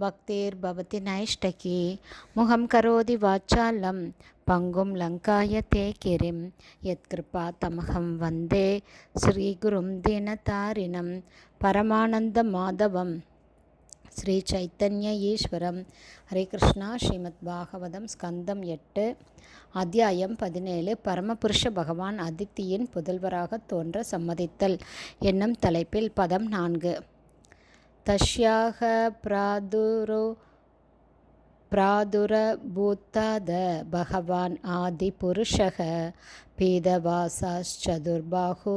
பக்தேர் பவதி நைஷ்டகி முகம் கரோதி வாச்சாலம் பங்கும் லங்காய தே கிரிம் யத்கிருபா தமகம் வந்தே ஸ்ரீகுரும் தினதாரிணம் பரமானந்த மாதவம் ஸ்ரீ சைத்தன்ய ஈஸ்வரம். ஹரே கிருஷ்ணா ஸ்ரீமத் பாகவதம் ஸ்கந்தம் எட்டு அத்தியாயம் பதினேழு. பரமபுருஷ பகவான் அதித்தியின் புதல்வராக தோன்ற சம்மதித்தல். என்னும் தலைப்பில் பதம் நான்கு. தஷ்யாக பிராதுரோ प्रादुरभूताद भगवान् आदिपुरुषः पीदवासाश्चतुर्बाहु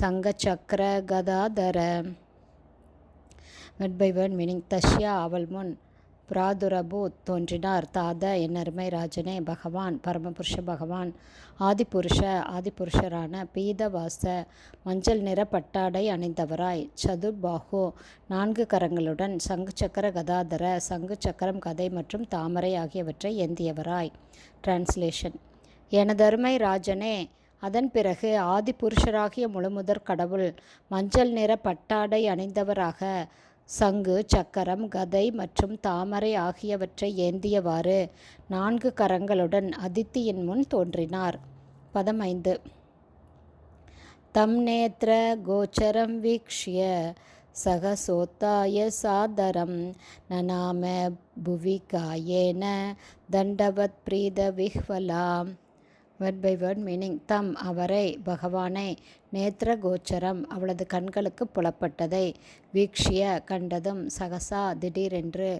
சங்கச்சக்கரகதாதர வெட் பை வேர்ட் மீனிங் தஷ்யா அவள் முன் பிராதுரபூத் தோன்றினார். தாத என்னருமை ராஜனே பகவான் பரமபுருஷ பகவான் ஆதிபுருஷ ஆதிபுருஷரான பீதவாச மஞ்சள் நிற பட்டாடை அணிந்தவராய் சதுர்பாகு நான்கு கரங்களுடன் சங்கு சக்கர கதாதர சங்கு சக்கரம் கதை மற்றும் தாமரை ஆகியவற்றை ஏந்தியவராய். டிரான்ஸ்லேஷன் எனதருமை ராஜனே அதன் பிறகு ஆதிபுருஷராகிய முழுமுதற் கடவுள் மஞ்சள் நிற பட்டாடை அணிந்தவராக சங்கு சக்கரம் கதை மற்றும் தாமரை ஆகியவற்றை ஏந்தியவாறு நான்கு கரங்களுடன் அதித்தியின் முன் தோன்றினார். பதமைந்து தம் நேத்திர கோச்சரம் வீக்ஷிய சகசோத்தாய சாதரம் நநாம புவி காயேன தண்டவத் பிரீத விஹ்வலாம் வேர்ட் பை வேர்ட் மீனிங் தம் அவரை பகவானை நேத்திர கோச்சரம் அவளது கண்களுக்கு புலப்பட்டதை வீக்ஷிய கண்டதும் சகசா திடீரென்று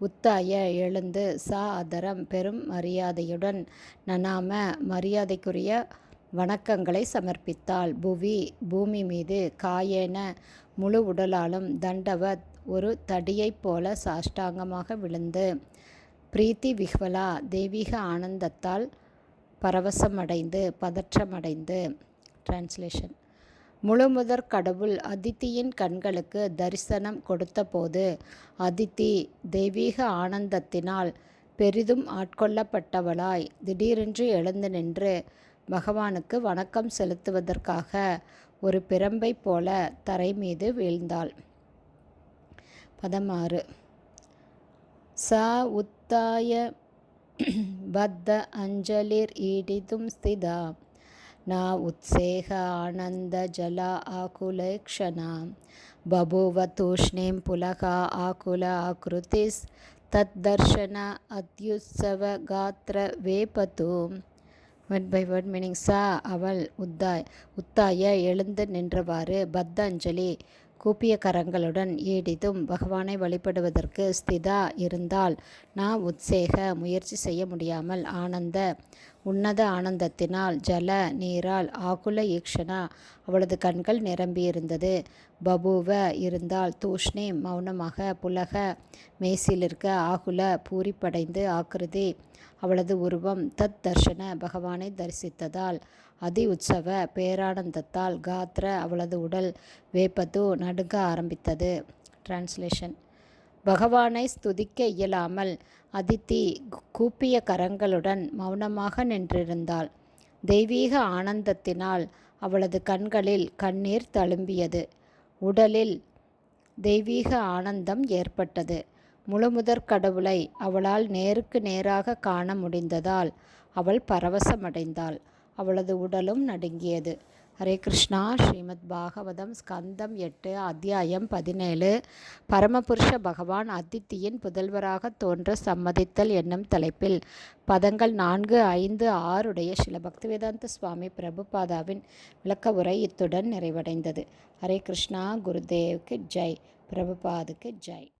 உத்தாய எழுந்து சா அதரம் பெரும் மரியாதையுடன் நனாம மரியாதைக்குரிய வணக்கங்களை சமர்ப்பித்தாள். புவி பூமி மீது காயேன முழு உடலாலும் தண்டவத் ஒரு தடியைப் போல சாஷ்டாங்கமாக விழுந்து பிரீத்தி விஹ்வலா தெய்வீக ஆனந்தத்தால் பரவசமடைந்து பதற்றமடைந்து. டிரான்ஸ்லேஷன் முழுமுதற் கடவுள் அதித்தியின் கண்களுக்கு தரிசனம் கொடுத்தபோது அதித்தி தெய்வீக ஆனந்தத்தினால் பெரிதும் ஆட்கொள்ளப்பட்டவளாய் திடீரென்று எழுந்து நின்று பகவானுக்கு வணக்கம் செலுத்துவதற்காக ஒரு பிரம்பை போல தரை மீது வீழ்ந்தாள். பதமாறு ச உத்தாய ಬದ್ಧ ಅಂಜಲಿರ್ ಈಡಿದುಂ ಸ್ಥಿದ ನಾ ಉತ್ಸೇಹ ಆನಂದ ಜಲ ಆಕುಲೆ ಕ್ಷಣ ಬಭುವ ತೂಷ್ಣೀಂ ಪುಲಕ ಆಕುಲ ಆಕೃತಿಸ್ ತದ್ದರ್ಶನ ಅತ್ಯುತ್ಸವ ಗಾತ್ರ ವೇಪತು வெட் பை வெட் மீனிங் சா அவள் உத்தாய் உத்தாய எழுந்து நின்றவாறு பத்தஞ்சலி கூப்பிய கரங்களுடன் ஏடிதும் பகவானை வழிபடுவதற்கு ஸ்திதா இருந்தால் நான் உத்சேக முயற்சி செய்ய முடியாமல் ஆனந்த உன்னத ஆனந்தத்தினால் ஜல நீரால் ஆகுல ஈக்ஷனா அவளது கண்கள் நிரம்பியிருந்தது. பபுவ இருந்தால் தூஷ்ணி மௌனமாக புலக மேசிலிருக்க ஆகுல பூரிப்படைந்து ஆக்கிருதி. அவளது உருவம் தத் தர்ஷன பகவானை தரிசித்ததால் அதி உற்சவ பேரானந்தத்தால் காத்ர அவளது உடல் வேப்பது நடுங்க ஆரம்பித்தது. டிரான்ஸ்லேஷன் பகவானை ஸ்துதிக்க இயலாமல் அதித்தி கூப்பிய கரங்களுடன் மௌனமாக நின்றிருந்தாள். தெய்வீக ஆனந்தத்தினால் அவளது கண்களில் கண்ணீர் தழும்பியது. உடலில் தெய்வீக ஆனந்தம் ஏற்பட்டது. முழுமுதற் கடவுளை அவளால் நேருக்கு நேராக காண முடிந்ததால் அவள் பரவசமடைந்தாள். அவளது உடலும் நடுங்கியது. ஹரே கிருஷ்ணா ஸ்ரீமத் பாகவதம் ஸ்கந்தம் எட்டு அத்தியாயம் பதினேழு. பரமபுருஷ பகவான் அதித்தியின் புதல்வராக தோன்ற சம்மதித்தல் என்னும் தலைப்பில் பதங்கள் நான்கு ஐந்து ஆறுடைய சில பக்திவேதாந்த சுவாமி பிரபுபாதாவின் விளக்க உரை இத்துடன் நிறைவடைந்தது. ஹரே கிருஷ்ணா குருதேவுக்கு ஜெய் பிரபுபாதுக்கு ஜெய்.